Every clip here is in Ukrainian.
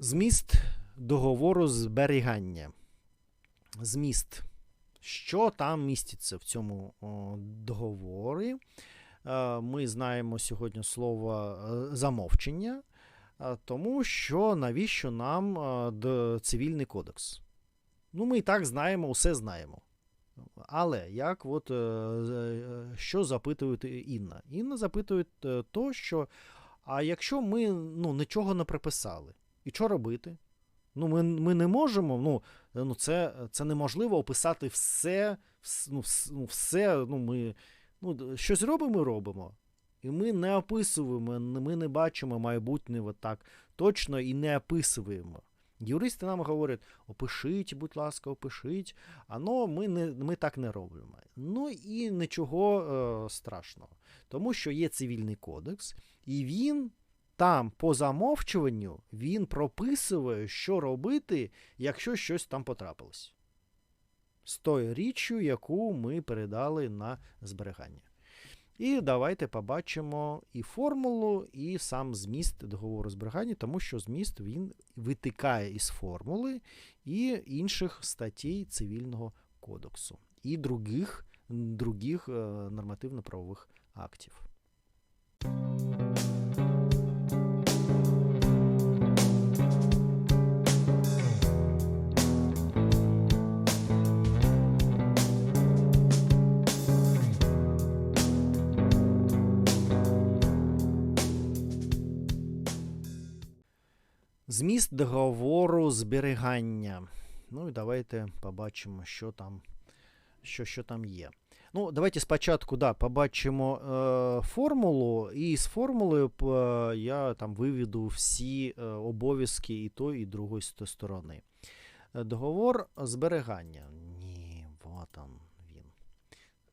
Зміст договору зберігання. Зміст. Що там міститься в цьому договорі? Е, Ми знаємо сьогодні слово е, замовчення, е, тому що навіщо нам цивільний кодекс? Ну, ми і так знаємо, усе знаємо. Але як от, що запитує Інна? Інна запитує то, що а якщо ми ну, нічого не приписали, і що робити? Ну, ми, ми не можемо, ну, ну це, це неможливо описати все, вс- ну, ну, все, ну, ми, ну, щось робимо, робимо. І ми не описуємо, ми не бачимо майбутнє так точно і не описуємо. Юристи нам говорять, опишіть, будь ласка, опишіть. А ну, ми, не, ми так не робимо. Ну і нічого е, страшного. Тому що є цивільний кодекс, і він там по замовчуванню він прописує, що робити, якщо щось там потрапилось. З тою річчю, яку ми передали на зберігання. І давайте побачимо і формулу, і сам зміст договору зберігання, тому що зміст він витикає із формули і інших статей цивільного кодексу, і других, других е, нормативно-правових актів. Зміст договору зберігання. Ну і давайте побачимо, що там, що, що там є. Ну, давайте спочатку да, побачимо е, формулу, і з формули п- е, я там виведу всі е, обов'язки і тої, і другої сторони. Е, Договор зберігання. Ні, вот он він.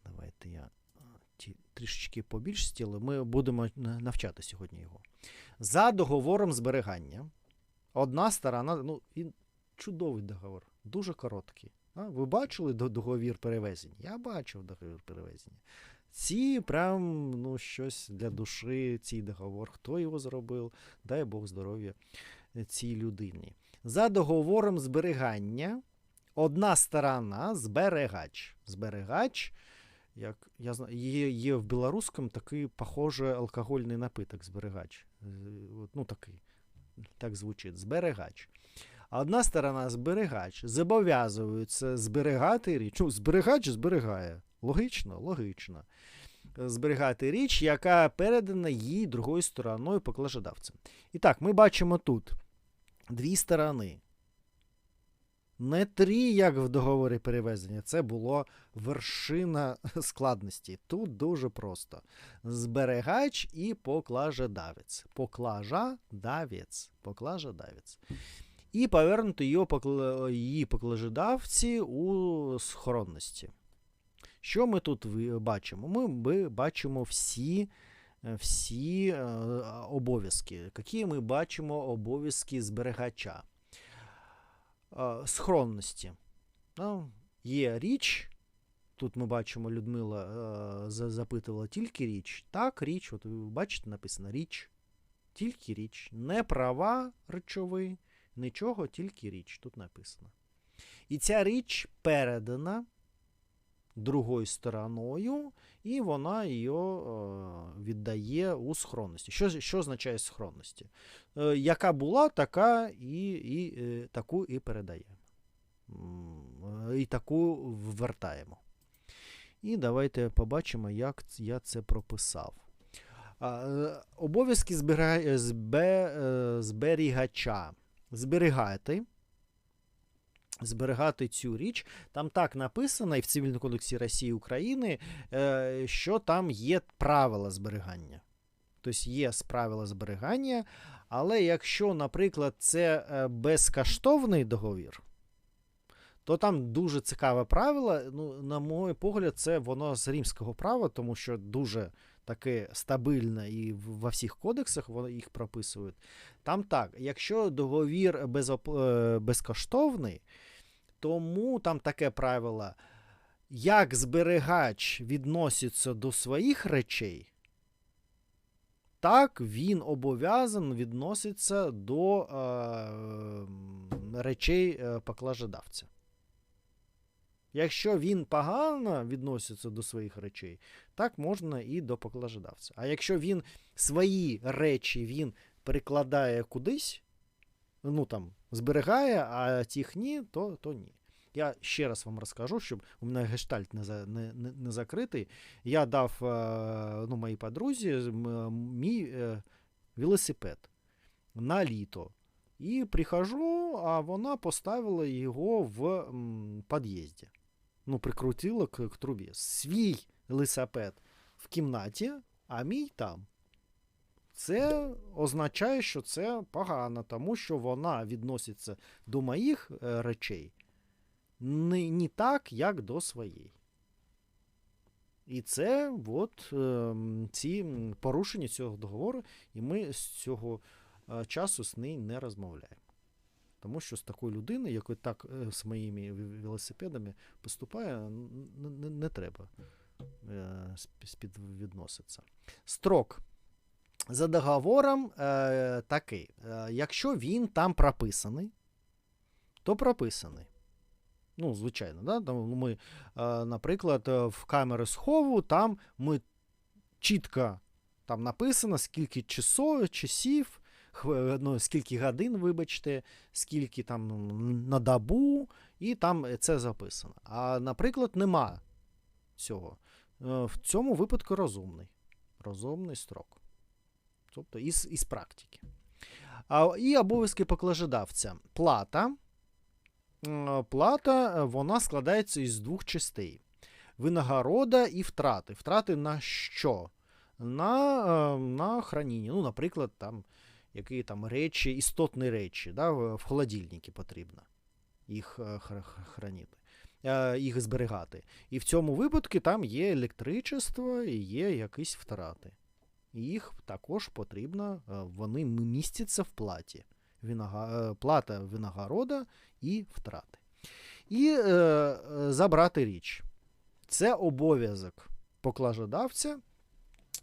Давайте я е, ті, трішечки побільш стіли. Ми будемо навчати сьогодні його. За договором зберігання. Одна сторона, ну, він чудовий договор, дуже короткий. А, ви бачили договір перевезення? Я бачив договір перевезення. Ці прям ну, щось для душі, цей договор. Хто його зробив? Дай Бог здоров'я е, цій людині. За договором зберігання одна сторона зберегач. Зберегач, як я знаю, є, є в білоруському такий похожий алкогольний напиток зберегач. Е, Ну, такий так звучить, зберегач. А одна сторона зберегач зобов'язується зберігати річ. Ну, зберегач зберігає. Логічно, логічно. Зберігати річ, яка передана їй другою стороною поклажедавцем. І так, ми бачимо тут дві сторони. Не три, як в договорі перевезення. Це було вершина складності. Тут дуже просто. Зберегач і поклажедавець. Поклажадавець. Поклажедавець. І повернути її, покла... її поклажедавці у схоронності. Що ми тут бачимо? Ми, бачимо всі, всі е, обов'язки. Які ми бачимо обов'язки зберегача? Е, схоронності. Ну, є річ. Тут ми бачимо, Людмила е, запитувала тільки річ. Так, річ, от ви бачите, написано річ. Тільки річ. Не права речови, нічого, тільки річ. Тут написано. І ця річ передана другою стороною, і вона її е, віддає у схоронності. Що, що означає схоронності? Е, яка була, така і, і е, таку і передаємо. І таку ввертаємо. І давайте побачимо, як я це прописав. Обов'язки зберіга- збе, зберігача. Зберігати. Зберігати цю річ. Там так написано і в Цивільному кодексі Росії і України, е, що там є правила зберігання. Тобто є правила зберігання, але якщо, наприклад, це е, безкоштовний договір, то там дуже цікаве правило. Ну, на мій погляд, це воно з римського права, тому що дуже таке стабільне і во всіх кодексах вони їх прописують. Там так, якщо договір безоп... е, безкоштовний, тому там таке правило, як зберігач відноситься до своїх речей, так він обов'язан відноситься до е, речей е, поклажедавця. Якщо він погано відноситься до своїх речей, так можна і до поклажедавця. А якщо він свої речі він перекладає кудись, ну там зберігає, а тих ні, то, то ні. Я ще раз вам розкажу, щоб у мене гештальт не, за, не, не, не закритий. Я дав е, ну, моїй подрузі мій е, велосипед на літо. І прихожу, а вона поставила його в під'їзді. Ну, прикрутила к, к трубі. Свій велосипед в кімнаті, а мій там. Це означає, що це погано, тому що вона відноситься до моїх е, речей не, не так, як до своєї. І це от, е, ці порушення цього договору, і ми з цього е, часу з нею не розмовляємо. Тому що з такою людиною, якою так е, з моїми велосипедами поступає, не, не треба е, спі- Строк. За договором е, такий. Е, якщо він там прописаний, то прописаний. Ну, звичайно, да? Там ми, е, наприклад, в камери схову, там ми чітко там написано, скільки часов, часів, ну, скільки годин, вибачте, скільки там на добу, і там це записано. А, наприклад, нема цього. Е, В цьому випадку розумний. Розумний строк. Тобто із, із практики. А, і обов'язки поклажедавця. Плата. Плата е, вона складається із двох частей: винагорода і втрати. Втрати на що? На, е, на храніння. Ну, наприклад, там, які там речі, істотні речі, да, в в потрібно їх е, хра- хра- хранити, е, їх зберігати. І в цьому випадку там є електричество і є якісь втрати. Їх також потрібно, е, вони містяться в платі. Винага- Плата винагорода і втрати. І е, забрати річ. Це обов'язок поклажодавця.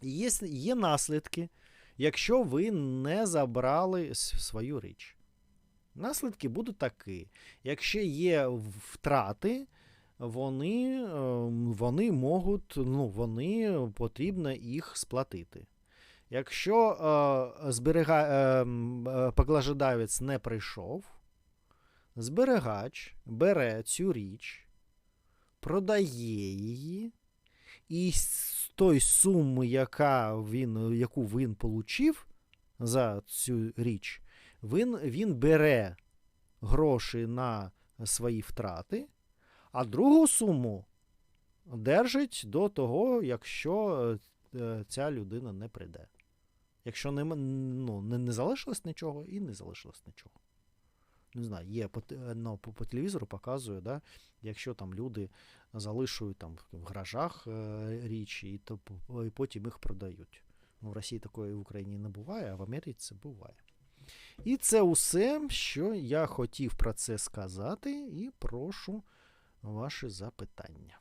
Є, є наслідки, якщо ви не забрали свою річ. Наслідки будуть такі. Якщо є втрати, вони, е, вони можуть, ну, вони потрібно їх сплатити. Якщо е, зберега, е, м, е, не прийшов, зберегач бере цю річ, продає її, і той суми, яка він, яку він получив за цю річ, він, він бере гроші на свої втрати, а другу суму держить до того, якщо е, ця людина не прийде. Якщо не, ну, не, не залишилось нічого, і не залишилось нічого. Не знаю, є по, ну, по, по телевізору показує, да, якщо там люди залишують там в гаражах е, річі, і, то, і потім їх продають. Ну, в Росії такої в Україні не буває, а в Америці це буває. І це усе, що я хотів про це сказати, і прошу ваші запитання.